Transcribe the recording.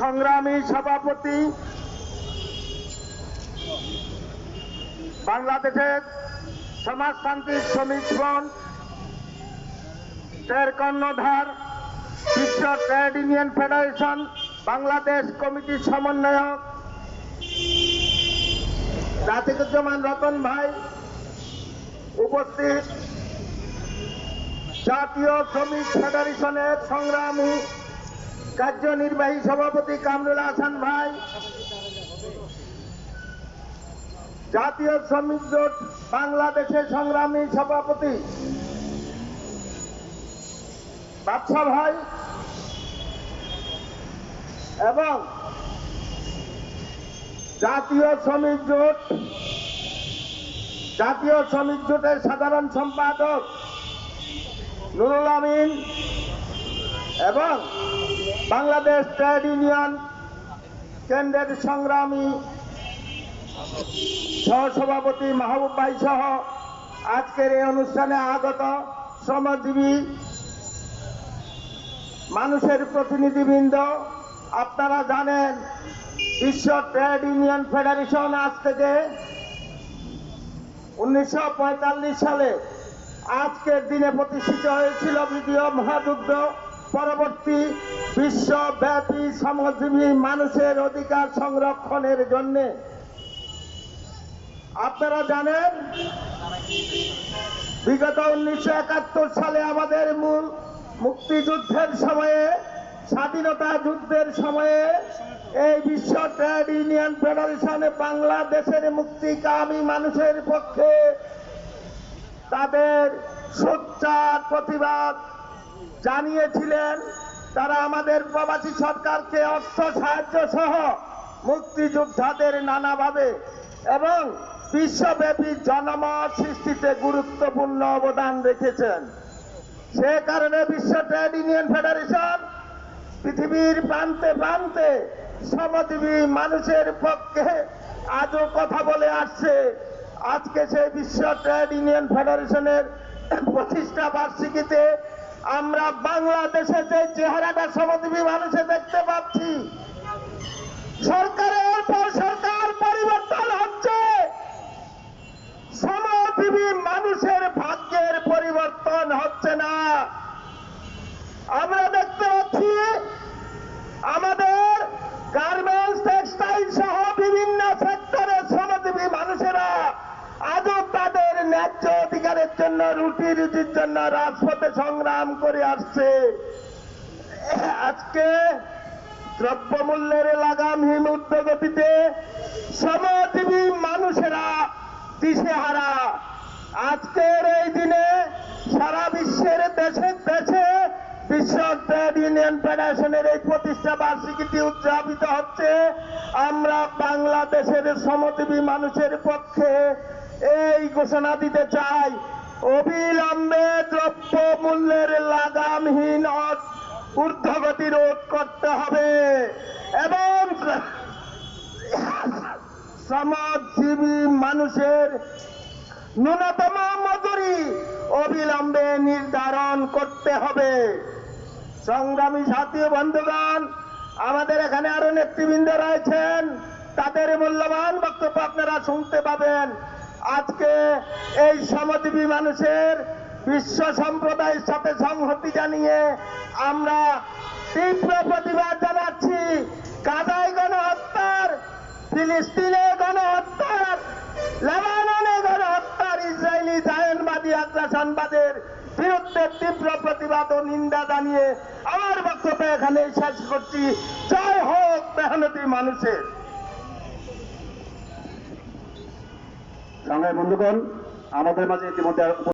সংগ্রামী সভাপতি বাংলাদেশের সমাজতান্ত্রিক ফ্রন্ট এর কর্ণধার, বিশ্ব ট্রেড ইউনিয়ন ফেডারেশন, বাংলাদেশ কমিটির সমন্বয়ক রাতিকুজ্জামান রতন ভাই উপস্থিত জাতীয় শ্রমিক ফেডারেশনের সংগ্রামী কার্যনির্বাহী সভাপতি কামরুল হাসান ভাই, জাতীয় শ্রমিক জোট বাংলাদেশের সংগ্রামী সভাপতি বাদশা ভাই এবং জাতীয় শ্রমিক জোট, জাতীয় শ্রমিক জোটের সাধারণ সম্পাদক নুরুল আমিন এবং বাংলাদেশ ট্রেড ইউনিয়ন কেন্দ্রের সংগ্রামী সহসভাপতি মাহবুব ভাই সহ আজকের এই অনুষ্ঠানে আগত শ্রমজীবী মানুষের প্রতিনিধিবৃন্দ, আপনারা জানেন বিশ্ব ট্রেড ইউনিয়ন ফেডারেশন আজ থেকে উনিশশো পঁয়তাল্লিশ সালে আজকের দিনে প্রতিষ্ঠিত হয়েছিল দ্বিতীয় মহাযুদ্ধ পরবর্তী বিশ্বব্যাপী শ্রমজীবী মানুষের অধিকার সংরক্ষণের জন্যে। আপনারা জানেন, বিগত উনিশশো একাত্তর সালে আমাদের মূল মুক্তিযুদ্ধের সময়ে, স্বাধীনতা যুদ্ধের সময়ে এই বিশ্ব ট্রেড ইউনিয়ন ফেডারেশনে বাংলাদেশের মুক্তিকামী মানুষের পক্ষে তাদের সোচ্চার প্রতিবাদ জানিয়েছিলেন তারা আমাদের প্রবাসী সরকারকে অর্থ সাহায্য সহ মুক্তিযোদ্ধাদের নানাভাবে এবং বিশ্বব্যাপী জনমত সৃষ্টিতে গুরুত্বপূর্ণ অবদান রেখেছেন। সে কারণে বিশ্ব ট্রেড ইউনিয়ন ফেডারেশন পৃথিবীর প্রান্তে প্রান্তে শ্রমজীবী মানুষের পক্ষে আজও কথা বলে আসছে। আজকে সেই বিশ্ব ট্রেড ইউনিয়ন ফেডারেশনের প্রতিষ্ঠা বার্ষিকীতে আমরা বাংলাদেশে যে চেহারাটা শ্রমজীবী মানুষে দেখতে পাচ্ছি, সরকারের পর সরকার পরিবর্তন হচ্ছে। শ্রমজীবী মানুষের ভাগ্যের পরিবর্তন হচ্ছে না আমরা দেখতে পাচ্ছি আমাদের গার্মেন্টস টেক্সটাইল সহ বিভিন্ন সেক্টরের শ্রমজীবী মানুষেরা আজও তাদের ন্যায্য অধিকারের জন্য, রুটি রুটির জন্য রাজপথে সংগ্রাম করে আসছে। আজকে দ্রব্যমূল্যের লাগামহীন উদ্যোগতিতে শ্রমজীবী মানুষেরা দিশেহারা। আজকের এই দিনে সারা বিশ্বের দেশে দেশে বিশ্ব ট্রেড ইউনিয়ন ফেডারেশনের এই প্রতিষ্ঠা বার্ষিকীটি উদযাপিত হচ্ছে। আমরা বাংলাদেশের শ্রমজীবী মানুষের পক্ষে এই ঘোষণা দিতে চাই। অবিলম্বে দ্রব্য মূল্যের লাগামহীন ঊর্ধ্বগতি রোধ করতে হবে এবং শ্রমজীবী মানুষের ন্যূনতম মজুরি অবিলম্বে নির্ধারণ করতে হবে। সংগ্রামী সাথী বন্ধুগণ, আমাদের এখানে আরও নেতৃবৃন্দ রয়েছেন। তাদের মূল্যবান বক্তব্য আপনারা শুনতে পাবেন। আজকে এই শ্রমজীবী মানুষের বিশ্ব সম্প্রদায়ের সাথে সংহতি জানিয়ে আমরা তীব্র প্রতিবাদ জানাচ্ছি। কাদায় গণহত্যার, ফিলিস্তিনে গণহত্যার, লেবাননে গণহত্যার, ইসরায়েলি জায়নবাদী আগ্রাসনবাদের বিরুদ্ধে তীব্র প্রতিবাদ ও নিন্দা জানিয়ে আমার বক্তব্য এখানে শেষ করছি। জয় হোক মেহনতি মানুষের। সংগ্রামী বন্ধুগণ আমাদের মাঝে ইতিমধ্যে